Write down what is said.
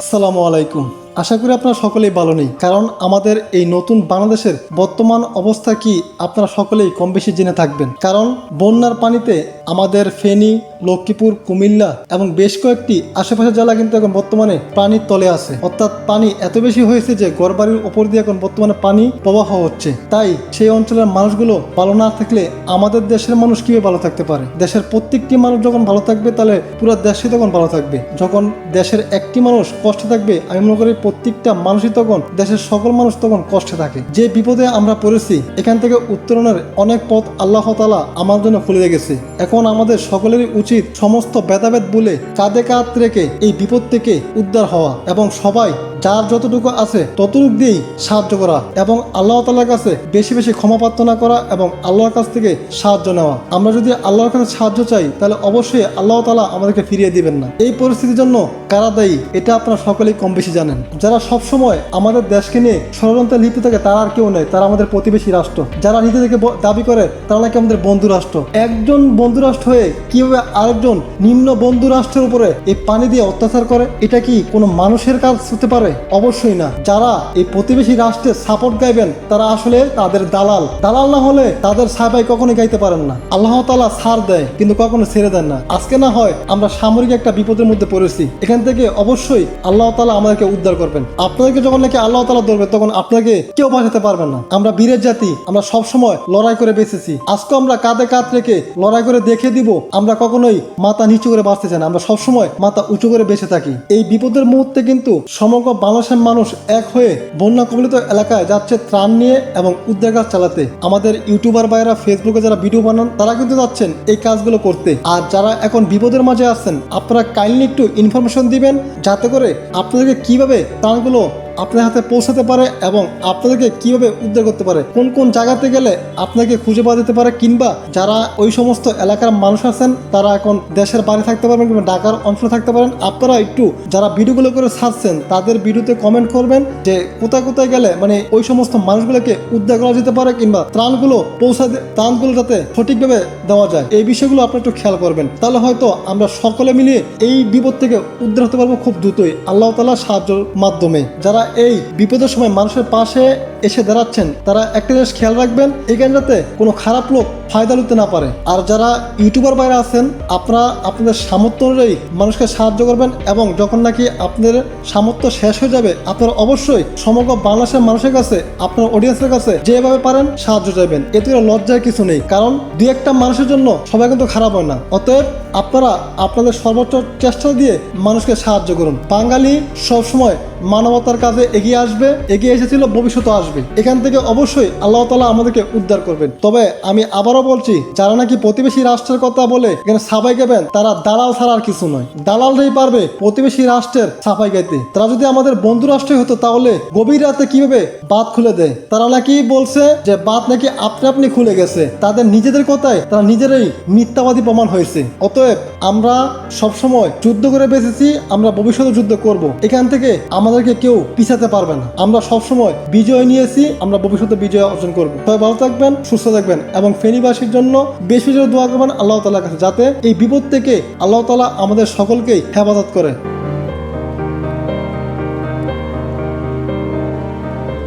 আসসালামু আলাইকুম। আশা করি আপনারা সকলেই ভালো নেই। কারণ আমাদের এই নতুন বাংলাদেশের বর্তমান অবস্থা কি, আপনারা সকলেই কম বেশি জেনে থাকবেন। কারণ বন্যার পানিতে আমাদের ফেনী লক্ষ্মীপুর, কুমিল্লা এবং বেশ কয়েকটি আশেপাশের জেলা কিন্তু এখন বর্তমানে পানির তলে আছে। অর্থাৎ পানি এত বেশি হয়েছে যে গড়বাড়ির ওপর দিয়ে এখন বর্তমানে পানি প্রবাহ হচ্ছে। তাই সেই অঞ্চলের মানুষগুলো ভালো না থাকলে আমাদের দেশের মানুষ কীভাবে ভালো থাকতে পারে? দেশের প্রত্যেকটি মানুষ যখন ভালো থাকবে, তাহলে পুরো দেশই তখন ভালো থাকবে। যখন দেশের একটি মানুষ কষ্টে থাকবে, আমি মনে করি প্রত্যেকটা মানুষই তখন, দেশের সকল মানুষ তখন কষ্টে থাকে। যে বিপদে আমরা পড়েছি, এখান থেকে উত্তরণের অনেক পথ আল্লাহ তালা আমার জন্য খুলে রেখেছে। এখন আমাদের সকলেরই উচিত সমস্ত ভেদাভেদ বলে চাঁদে কাত রেখে এই বিপদ থেকে উদ্ধার হওয়া এবং সবাই যার যতটুকু আছে ততটুকু দিয়েই সাহায্য করা এবং আল্লাহ তালার কাছে বেশি বেশি ক্ষমা প্রার্থনা করা এবং আল্লাহর কাছ থেকে সাহায্য নেওয়া। আমরা যদি আল্লাহর কাছে সাহায্য চাই, তাহলে অবশ্যই আল্লাহ তালা আমাদেরকে ফিরিয়ে দিবেন না। এই পরিস্থিতির জন্য কারা দায়ী, এটা আপনারা সকলেই কম বেশি জানেন। যারা সব সময় আমাদের দেশকে নিয়ে ষড়যন্ত্রে লিপ্ত থাকে, তারা আর কেউ নেই তারা আমাদের প্রতিবেশী রাষ্ট্র। যারা নিজেদেরকে দাবি করে, তারা নাকি আমাদের বন্ধু রাষ্ট্র। একজন বন্ধু রাষ্ট্র হয়ে কীভাবে আরেকজন নিম্ন বন্ধু রাষ্ট্রের উপরে এই পানি দিয়ে অত্যাচার করে, এটা কি কোনো মানুষের কাজ হতে পারে? অবশ্যই না। যারা এই প্রতিবেশী রাষ্ট্রের সাপোর্ট গাইবেন, তারা আসলে তাদের দালাল। দালাল না হলে তাদের সাবাই কখনোই গাইতে পারেন না। আল্লাহ তালা ছাড় দেয়, কিন্তু কখনো ছেড়ে দেন না। আজকে না হয় আমরা সামরিক একটা বিপদের মধ্যে পড়েছি। এখান থেকে অবশ্যই আল্লাহ তালা আমাদেরকে উদ্ধার করবেন। আপনাদেরকে যখন নাকি আল্লাহ তালা ধরবে, তখন আপনাকে কেউ বাঁচাতে পারবেন না। আমরা বীরের জাতি, আমরা সব সময় লড়াই করে বেঁচেছি। আজকে আমরা কাঁধে কাঁধ রেখে লড়াই করে দেখে দিব, আমরা কখনোই মাথা নিচু করে বাঁচতে চাই না। আমরা সবসময় মাথা উঁচু করে বেঁচে থাকি। এই বিপদের মুহূর্তে কিন্তু সমগ্র বাংলাদেশের মানুষ এক হয়ে বন্যা কবলিত এলাকায় যাচ্ছে ত্রাণ নিয়ে এবং উদ্ধার কাজ চালাতে। আমাদের ইউটিউবার ভাইয়েরা ফেসবুকে যারা ভিডিও বানান, তারা কিন্তু যাচ্ছেন এই কাজগুলো করতে। আর যারা এখন বিপদের মাঝে আছেন, আপনারা কাইন্ডলি একটু ইনফরমেশন দিবেন, যাতে করে আপনাদেরকে কীভাবে ত্রাণগুলো আপনার হাতে পৌঁছাতে পারে এবং আপনাদেরকে কীভাবে উদ্ধার করতে পারে? কোন কোন জায়গাতে গেলে আপনাকে খুঁজে পাওয়া যেতে পারে? কিংবা যারা ওই সমস্ত এলাকার মানুষ আছেন, তারা এখন দেশের বাইরে থাকতে পারবেন কিংবা ঢাকার অঞ্চলে থাকতে পারেন। আপনারা একটু যারা ভিডিওগুলো করে ছাড়ছেন তাদের ভিডিওতে কমেন্ট করবেন যে কোথায় কোথায় গেলে মানে ওই সমস্ত মানুষগুলোকে উদ্ধার করা যেতে পারে কিংবা ত্রাণগুলো পৌঁছা ত্রাণগুলো যাতে সঠিকভাবে দেওয়া যায়। এই বিষয়গুলো আপনি একটু খেয়াল করবেন। তাহলে হয়তো আমরা সকলে মিলিয়ে এই বিপদ থেকে উদ্ধার হতে পারব খুব দ্রুতই। আল্লাহ তালা সাহায্যের মাধ্যমে। যারা এই বিপদের সময় মানুষের পাশে এসে দাঁড়াচ্ছেন, তারা একটা জিনিস খেয়াল রাখবেন এখানটাতে কোনো খারাপ লোক ফায়দা লুতে না পারে। আর যারা ইউটিউবার বাইরে আছেন, আপনারা আপনাদের সামর্থ্য অনুযায়ী মানুষকে সাহায্য করবেন এবং যখন নাকি আপনাদের সামর্থ্য শেষ হয়ে যাবে, আপনারা অবশ্যই সমগ্র বাংলাদেশের মানুষের কাছে, আপনার অডিয়েন্সের কাছে যেভাবে পারেন সাহায্য চাইবেন। এতে করে লজ্জার কিছু নেই, কারণ দুই একটা মানুষের জন্য সবাই কিন্তু খারাপ হয় না। অতএব আপনারা আপনাদের সর্বোচ্চ চেষ্টা দিয়ে মানুষকে সাহায্য করুন। বাঙালি সবসময় মানবতার কাজে এগিয়ে আসবে, এগিয়ে এসেছিল, ভবিষ্যতে আসবে। এখান থেকে অবশ্যই আল্লাহ তালা আমাদেরকে উদ্ধার করবেন। তবে আমি আবারও বলছি, যারা নাকি প্রতিবেশী রাষ্ট্রের কথা বলে এখানে সাফাই গাবেন তারা দালাল ছাড়া আর কিছু নয়। দালালরাই পারবে প্রতিবেশী রাষ্ট্রের সাফাই গাইতে তারা যদি আমাদের বন্ধু রাষ্ট্রই হতো তাহলে গভীর রাতে কীভাবে বাদ খুলে দেয়? তারা নাকি বলছে যে বাদ নাকি আপনি আপনি খুলে গেছে। তাদের নিজেদের কথায় তারা নিজেরাই মিথ্যাবাদী প্রমাণ হয়েছে। অতএব আমরা সবসময় যুদ্ধ করে বেঁচেছি, আমরা ভবিষ্যতে যুদ্ধ করব। এখান থেকে আমাদেরকে কেউ পিছাতে পারবে না। আমরা সবসময় বিজয় নিয়েছি, আমরা ভবিষ্যতে বিজয় অর্জন করব। সবাই ভালো থাকবেন, সুস্থ থাকবেন এবং ফেনীবাসীর জন্য বেশি বেশি দোয়া করবেন আল্লাহ তালার কাছে, যাতে এই বিপদ থেকে আল্লাহ তালা আমাদের সকলকেই হেফাজত করে